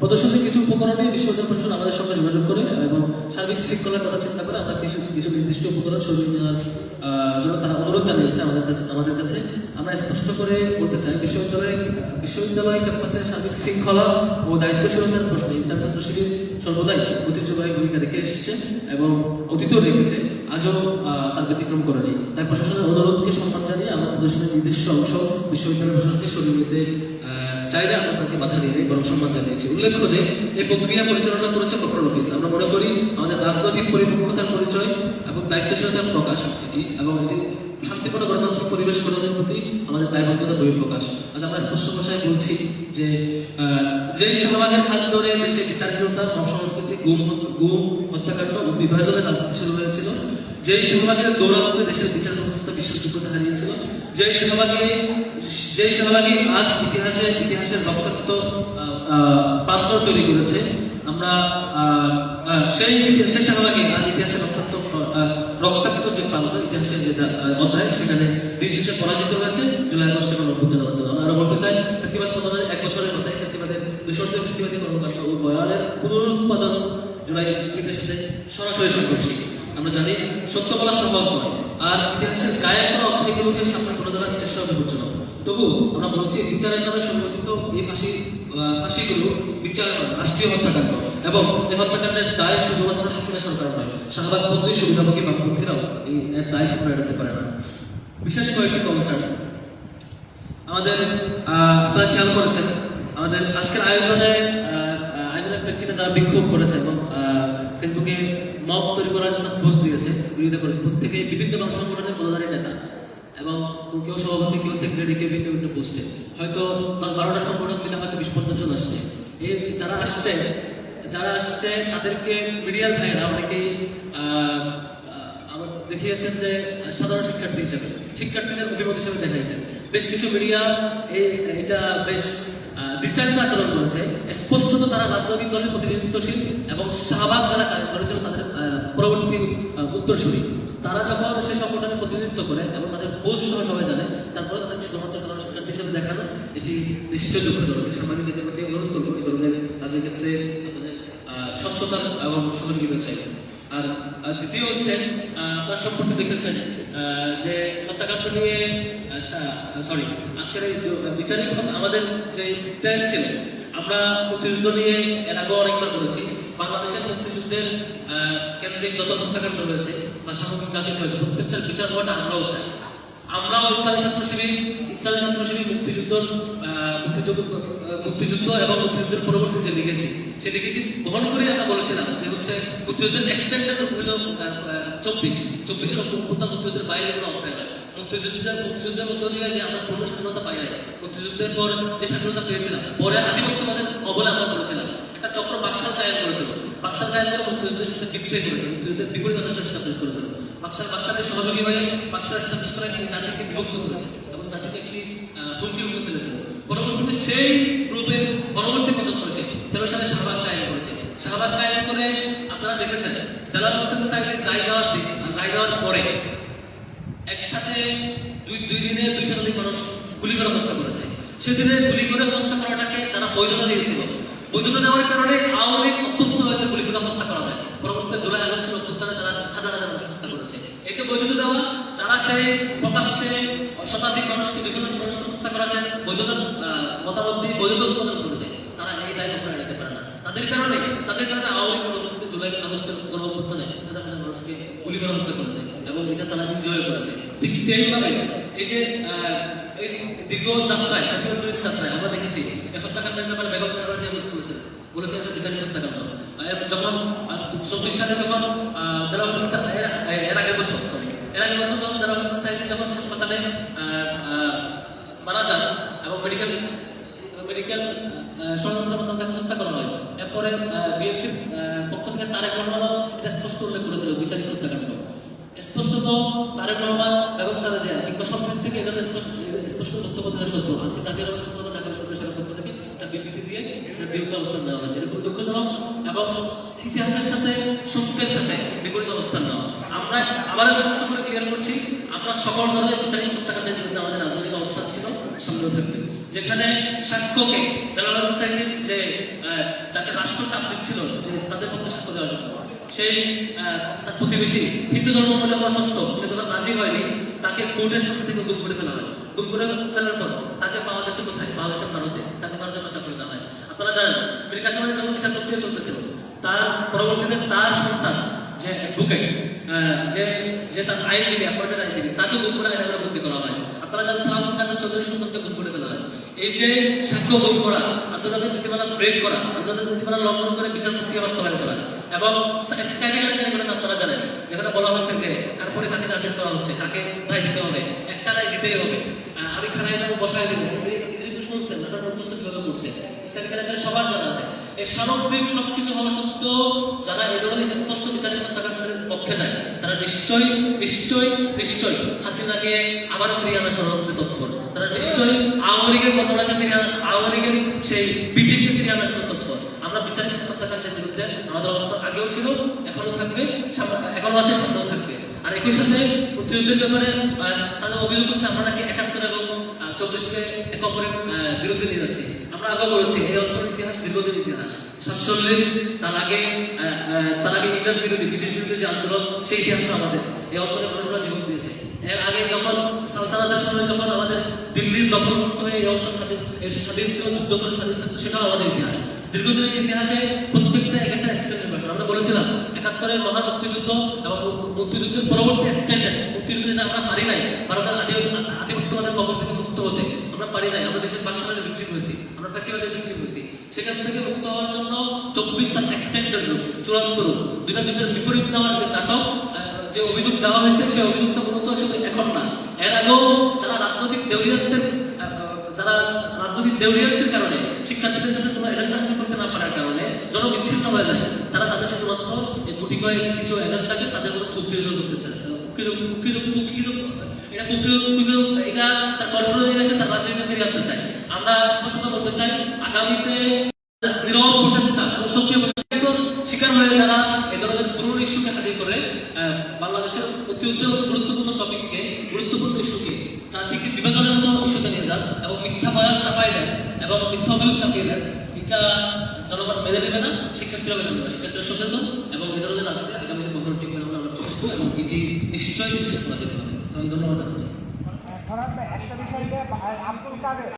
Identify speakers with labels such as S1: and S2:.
S1: প্রদর্শনীর কিছু উপকরণে বিশ্ববিদ্যালয় প্রশাসন আমাদের সঙ্গে যোগাযোগ করে, এবং সার্বিক শৃঙ্খলার কথা চিন্তা করে আমরা কিছু কিছু নির্দিষ্ট উপকরণ সরিয়ে নেওয়ার জন্য তারা অনুরোধ জানিয়েছে আমাদের কাছে আমাদের কাছে। আমরা স্পষ্ট করে বলতে চাই, বিশ্ববিদ্যালয় বিশ্ববিদ্যালয় ক্যাম্পাসের সার্বিক শৃঙ্খলা ও দায়িত্বশীলতার প্রশ্নে ইসলাম ছাত্র শিবির সর্বদাই ঐতিহ্যবাহী ভূমিকা রেখে এসেছে এবং অতীতেও রেখেছে, আজও তার ব্যতিক্রম করেনি। তাই প্রশাসনের অনুরোধকে সম্মান জানিয়ে আমরা প্রদর্শনের নির্দিষ্ট অংশ বিশ্ববিদ্যালয় প্রশাসনকে সরিয়ে নিতে চাইলে আমরা তাকে বাধা দিয়ে দিই বরং সম্মান জানিয়েছি। উল্লেখ্য যে এই প্রক্রিয়া পরিচালনা করেছে কর্পোরেট অফিস। আমরা মনে করি আমাদের রাজনৈতিক পরিপক্ষতার পরিচয় এবং দায়িত্বশীলতার প্রকাশ এটি, এবং এটি শান্তিপূর্ণ গণতান্ত্রিক পরিবেশ গঠনের প্রতি আমাদের দায়বদ্ধতার বহিঃপ্রকাশ। আজ আমরা স্পষ্ট ভাষায় বলছি যে যে শাহবাগের হাত ধরে দেশে বিচারহীনতা সংস্কৃতি, গুম গুম, হত্যাকাণ্ড ও বিভাজনের রাজনীতি শুরু হয়েছিল। যেই শাহবাগের গৌরবকে দেশের বিচার ব্যবস্থা বিশ্বাসযোগ্যতা হারিয়েছিল যেই শাহবাগে যেই শাহবাগে আজ ইতিহাসে ইতিহাসের রক্তাক্ত প্রান্তর তৈরি করেছে। আমরা সেই সেই শাহবাগে আজ ইতিহাসের রক্তাক্ত রক্তাক্ত যে প্রান্ত ইতিহাসের আহ, অধ্যায় সেখানে দিন শেষে পরাজিত হয়েছে। জুলাই আগস্টে কোনো অভ্যুত্থানের মাধ্যমে আমরা আরও বলতে চাই ফেসিবাদ পতনের এক বছরের মাথায় ফেসিবাদের বিসর্জন ফেসিবাদী কর্মকাণ্ড ও বয়ানের পুনরুৎপাদন জুলাই সাথে সরাসরি সংঘর্ষী। আমরা জানি সত্য বলা সম্ভব নয়। আর ইতিহাসের গায়ের করা অধ্যায়গুলোকে সামনে তুলে ধরার চেষ্টা বিপজ্জনক তবু আমরা বলছি, বিচারের নামে সংগঠিত এই ফাঁসি ফাঁসিগুলো বিচার রাষ্ট্রীয় হত্যাকাণ্ড এবং এই হত্যাকাণ্ডের দায় শুধুমাত্র হাসিনা সরকার নয়, শাহবাগ বন্ধুই সুবিধাভোগী বামপন্থীরাও এই দায় কখনো এড়াতে পারে না। বিশেষ কয়েকটি কনসার্ন আমাদের আপনারা খেয়াল করেছেন, আমাদের আজকের আয়োজনে আয়োজনের প্রেক্ষিতে যারা বিক্ষোভ করেছে এবং ফেসবুকে মব তৈরি করার জন্য পোস্ট দিয়েছে বিরোধিতা করেছে। প্রত্যেকে বিভিন্ন মানুষ সংগঠনের পদাধারী নেতা এবং কেউ সভাপতি, কেউ সেক্রেটারি কেউ ভিন্ন ভিন্ন পোস্টে হয়তো দশ বারোটা সংগঠন মিলে হয়তো বিশ পঞ্চাশ জন আসছে। এই যারা আসছে যারা আসছে তাদেরকে মিডিয়ার ভাইয়েরা অনেকেই দেখিয়েছেন যে সাধারণ শিক্ষার্থী হিসেবে, শিক্ষার্থীদের অভিমত হিসেবে দেখাইছেন। বেশ কিছু মিডিয়া এই, এটা বেশ দ্বিচারিত আচরণ করেছে। স্পষ্টত তারা রাজনৈতিক দলের প্রতিনিধিত্বশীল এবং শাহবাগ যারা করেছিল তাদের পরবর্তী উত্তরসূরি। তারা যখন সেই সংগঠনের প্রতিনিধিত্ব করে এবং তাদের পোস্ট সহ সবাই জানে তারপরে তাদের শুধুমাত্র সাধারণ শিক্ষার্থী হিসেবে দেখানো এটি নিশ্চয় দুঃখজনক। সাংবাদিকদের প্রতি অনুরোধ করব এই ধরনের কাজের ক্ষেত্রে আপনাদের আহ, স্বচ্ছতা এবং সহযোগিতা চাই। আর দ্বিতীয় হচ্ছে আপনার সম্পর্কে দেখেছেন যে হত্যাকাণ্ড নিয়ে সরি আজকের এই বিচারিক আমাদের যে স্ট্যান্ড ছিল, আমরা মুক্তিযুদ্ধ নিয়ে এর আগেও অনেকবার বলেছি, বাংলাদেশের মুক্তিযুদ্ধের কেন্দ্রিক যত হত্যাকাণ্ড রয়েছে বা সামগ্রিক যা কিছু প্রত্যেকটার বিচার হওয়াটা আমরাও চাই। আমরাও ইসলামী ছাত্র শিবির ইসলামী ছাত্র শিবির মুক্তিযুদ্ধ মুক্তিযুদ্ধ মুক্তিযুদ্ধ এবং মুক্তিযুদ্ধের পরবর্তী যে লিগেসি সেই লিগেসি বহন করে আমরা বলেছিলাম যে হচ্ছে মুক্তিযুদ্ধের এক্সটেন্ডেড হইল চব্বিশ চব্বিশের মুক্তিযুদ্ধের বাইরে কোনো অধ্যায় মুক্তিযুদ্ধের মুক্তিযুদ্ধের মধ্য দিয়ে যে আমরা পূর্ণ স্বাধীনতা পাই নাই। মুক্তিযুদ্ধের পর যে স্বাধীনতা পেয়েছিলাম পরে আধিপত্যবাদের কবলে আমরা করেছিলাম। একটা চক্র বাক্সার কায়েম করেছিল। বাক্সার কায়েম করে মুক্তিযুদ্ধের সাথে বিক্রয় করেছে মুক্তিযুদ্ধের বিপরীত আদর্শ স্টাবলিশ করেছিল। বাক্সার বাক্সারের সহযোগী হয়ে বাক্সার স্টাবলিশ করে জাতিকে বিভক্ত করেছে এবং জাতিকে একটি আহ, হুমকি মুখে ফেলেছিল। পরবর্তীতে সেই গ্রুপের পরবর্তী প্রজন্ম হয়েছে তেরো সালে শাহবাগ কায়েম করেছে। শাহবাগ কায়েম করে আপনারা দেখেছেন দেলাল হোসেন সাহেবের রায় দেওয়ার পরে একসাথে দুই দুই দিনে দুই শতাধিক মানুষ গুলি করে হত্যা করেছে সেদিনে গুলি করে হত্যা করাটাকে যারা বৈধতা দিয়েছিল। বৈধতা দেওয়ার কারণে আওয়ামী লীগ অভ্যস্ত হয়েছে গুলি করে হত্যা করা যায়। জুলাই আগস্টের অভ্যুত্থানে তারা হাজার হাজার হত্যা করেছে। বৈধতা দেওয়া, যারা সেই প্রকাশ্যে শতাধিক মানুষকে, দুই শতাধিক মানুষকে হত্যা মতামত দিয়ে বৈধতা উৎপাদন করেছে, তারা এই দায় এড়াতে পারে না। তাদের কারণে তাদের কারণে আওয়ামী লীগ পরবর্তীতে জুলাই আগস্টের হাজার হাজার মানুষকে গুলি করে হত্যা করেছে এবং এটা তারা এনজয় করেছে। ঠিক সেম ভাবে এই যে দীর্ঘ যাত্রায় ফ্যাসিবাদ যাত্রায়, আমরা দেখেছি এই হত্যাকাণ্ডের ব্যাপারে বেগম খালেদা বলেছেন বলেছেন যে বিচারিক হত্যাকাণ্ড যখন চব্বিশ সালে যখন এর আগের বছর এর আগের বছর যখন হোসেন সাহেব যখন হাসপাতালে মারা যান এবং মেডিকেল মেডিকেল সংরক্ষণ তাকে হত্যা করা হয়, এরপরে বিএনপির পক্ষ থেকে তারেক রহমানও এটা স্পষ্ট উল্লেখ করেছিল বিচারিক হত্যাকাণ্ড স্পষ্টত তারেক রহমান এবং তারা যে কিংবা সরকার থেকে এদের স্পষ্ট বক্তব্য থাকা সত্ত্বেও আজকে জাতীয় ঢাকা বিশ্ববিদ্যালয়ের পক্ষ থেকে একটা বিবৃতি দিয়ে একটা বিরুদ্ধে অবস্থান নেওয়া হয়েছে। এটা খুব দুঃখজনক এবং ইতিহাসের সাথে সত্যের সাথে বিপরীত অবস্থান নেওয়া। আমরা আবারও স্পষ্ট করে ক্লিয়ার করছি আমরা সকল ধরনের বিচারিক হত্যাকাণ্ডের বিরুদ্ধে আমাদের রাজনৈতিক অবস্থান ছিল সামনে থাকবে। যেখানে সাক্ষ্যকে দেলাওয়ার হোসেনের যে আহ, দেওয়ার জন্য। সেই তার প্রতিবেশী হিন্দু ধর্ম বলে সত্ত্বেও সে যখন রাজি হয়নি, তাকে কোর্টের সামনে থেকে গুম করে ফেলা হয়। গুম করে ফেলার পর তাকে গেছে কোথায়? গেছে ভারতে। তাকে ভারতে পাচার করে দেওয়া হয়। আপনারা জানেন মীর কাসেম আলী যখন বিচার প্রক্রিয়া চলতেছিল, তার পরবর্তীতে তার সন্তান যে অ্যাডভোকেট যে যে তার আইনজীবী অ্যাপয়েন্টেড আইনজীবী, তাকে গুম করে আইনে বন্দী করা হয়। আপনারা জানেন, সালাম খানের চৌধুরী সন্তানকে গুম করে ফেলা হয়। এই যে সাক্ষ্য গুম করা, আন্তর্জাতিক নীতিমালা ব্রেক করা, আন্তর্জাতিক নীতিমালা লঙ্ঘন করে বিচার প্রক্রিয়া বাস্তবায়ন করা এবং স্ট্যাটিক আপনারা জানেন, যেখানে বলা হচ্ছে যে তারপরে কাকে টার্গেট করা হচ্ছে, কাকে রায় দিতে হবে, একটা রায় দিতেই হবে। আমি খানায় যাব বসায় দেবো। এগুলো শুনছেন সবার জানা আছে। এই সবকিছু হওয়া সত্ত্বেও যারা এই ধরনের স্পষ্ট বিচারিক হত্যাকাণ্ডের পক্ষে যায়, তারা নিশ্চয়ই নিশ্চয়ই নিশ্চয়ই হাসিনাকে আবার ফিরিয়ে আনা ষড়যন্ত্রে তৎপর। তারা নিশ্চয়ই আওয়ামী লীগের আওয়ামী সেই বিটিকে ফিরিয়ে আমরা বিচারিক হত্যাকাণ্ডের আমাদের অবস্থা আগেও ছিল এখনও থাকবে এখনও আছে, সামনেও থাকবে। আর একই সাথে মুক্তিযুদ্ধের ব্যাপারে তাদের অভিযোগ হচ্ছে আমরা নাকি একাত্তর এবং চব্বিশকে একে অপরের বিরুদ্ধে নিয়ে যাচ্ছি। আমরা আগে বলেছি, এই অঞ্চলের ইতিহাস দীর্ঘদিন ইতিহাস। সাতচল্লিশ, তার আগে তার আগে ইংরেজ বিরোধী, ব্রিটিশ বিরোধী যে আন্দোলন, সেই ইতিহাস আমাদের। এই অঞ্চলে মানুষরা জীবন দিয়েছে। এর আগে যখন সালতানাতের সময় যখন আমাদের দিল্লির দখল হয়ে এই অঞ্চল স্বাধীন স্বাধীন ছিল, যুদ্ধ করে স্বাধীন থাকতো, সেটাও আমাদের ইতিহাস। দীর্ঘদিনের ইতিহাসে প্রত্যেকটা এক একটা অ্যাক্সিডেন্টের বিষয় আমরা বলেছিলাম, একাত্তরের মহান মুক্তিযুদ্ধ এবং মুক্তিযুদ্ধের পরবর্তী অ্যাক্সিডেন্ট মুক্তিযুদ্ধে আমরা পারি নাই, ভারতের আধিপত্যবাদের কবল থেকে মুক্ত হতে আমরা পারি নাই। আমরা দেশের পার্সোনালি ভিক্টিম হয়েছি, আমরা ফেসিবাদের ভিক্টিম হয়েছি, সেখান থেকে মুক্ত হওয়ার জন্য চব্বিশটা এক্সটেন্ডেড রূপ, চূড়ান্ত রূপ দুটা দুটার বিপরীত দেওয়ার যে নাটক যে অভিযোগ দেওয়া হয়েছে, সেই অভিযোগটা মূলত শুধু এখন না। এর আগেও যারা রাজনৈতিক দেউলিয়াতদের যারা রাজনৈতিক দেউলিয়াতদের কারণে শিক্ষার্থীদের কাছে কোনো এজেন্ডা হাসিল করতে না পারার কারণে জনবিচ্ছিন্ন হয়ে যায়। তারা তাদের শুধুমাত্র এই গুটি কয়েক কিছু এজেন্ডাকে তাদের মধ্যে কুকিয়ে করতে চায়। এটা কুকিয়ে এটা তার কন্ট্রোলে নিয়ে এসে তার রাজনীতি ফিরে আসতে চায়। আমরা স্পষ্ট বলতে চাই, আগামীতে নীরব প্রচেষ্টা সক্রিয় শিকার হয়ে যারা এই ধরনের তরুণ ইস্যুকে হাজির করে বাংলাদেশের অতি উদ্যোগত গুরুত্বপূর্ণ টপিককে গুরুত্বপূর্ণ ইস্যুকে জাতিকে বিভাজনের মতো ইস্যুতে নিয়ে যান এবং মিথ্যা বয়ান চাপাই দেন এবং চাপিয়ে দেন। এটা জনগণ মেনে নেবে না, শিক্ষার্থীরা মেনে নেবে শিক্ষার্থীরা সচেতন এবং এ ধরনের রাজনীতি আগামীতে কখনো টিকবে না আমরা বিশ্বাস এবং এটি নিশ্চয়ই নিশ্চিত করা যেতে হবে ধন্যবাদ জানাচ্ছি।